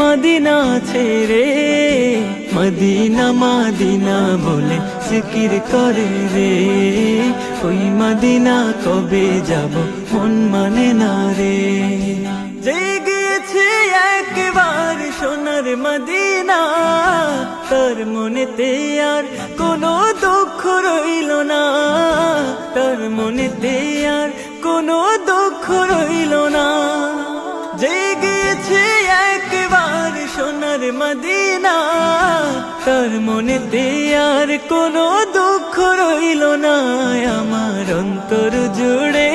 Medina ছেড়ে, Medina Medina বলে সিকির করে রে। ওই মদিনা কবে যাব মন মানে না রে। জেগেছে একবার সোনার মদিনা, তার মনেতে আর কোনো দুঃখ রইল না। তার মনেতে আর কোনো দুঃখ রইল না। সোনার মদিনা তার মনেতে আর কোনো দুঃখ রইল না। আমার অন্তর জুড়ে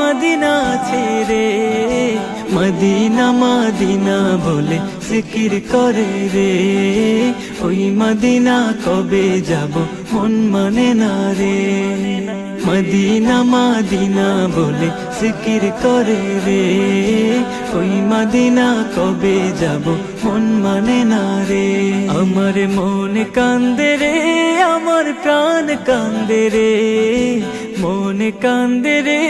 মদিনা ছেড়ে মদিনা মদিনা বলে সিকির করে রে। ওই মদিনা কবে যাব মন মানে না রে। মদিনা মদিনা বলে সিকির করে রে। ওই মদিনা কবে যাব মন মানে না রে। আমার মন কান্দে রে। আমার প্রাণ কান্দে রে, মন কান্দে রে,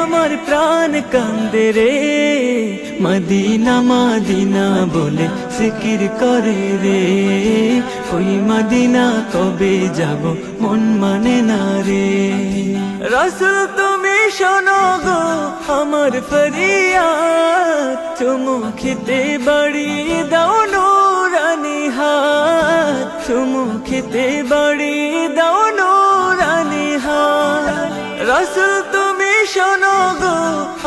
আমার প্রাণ কান্দে রে। মদিনা মদিনা বলে সিকির করে রে, ওই মদিনা কবে যাব মন মানে না রে। রসুল তুমি শোনো গো আমার ফরিয়াদ, চুমু খেতে বাড়িয়ে খেতে বাড়িয়ে দাও নুরানি হাত রসুল তুমি শোনো গো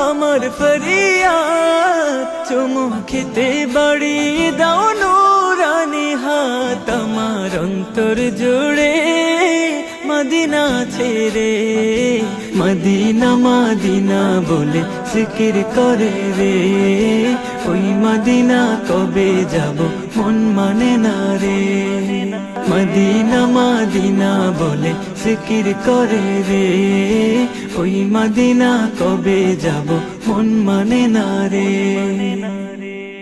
আমার ফরিয়াদ। চুমু খেতে বাড়িয়ে দাও নুরানি হাত। আমার অন্তর জুড়ে মদিনা ছেড়ে। মদিনা মদিনা বলে সিকির করে রে। ওই মদিনা কবে যাব? মন মানে না রে। মদিনা মদিনা বলে ফিকির করে রে। ওই মদিনা কবে যাব? মন মানে না রে।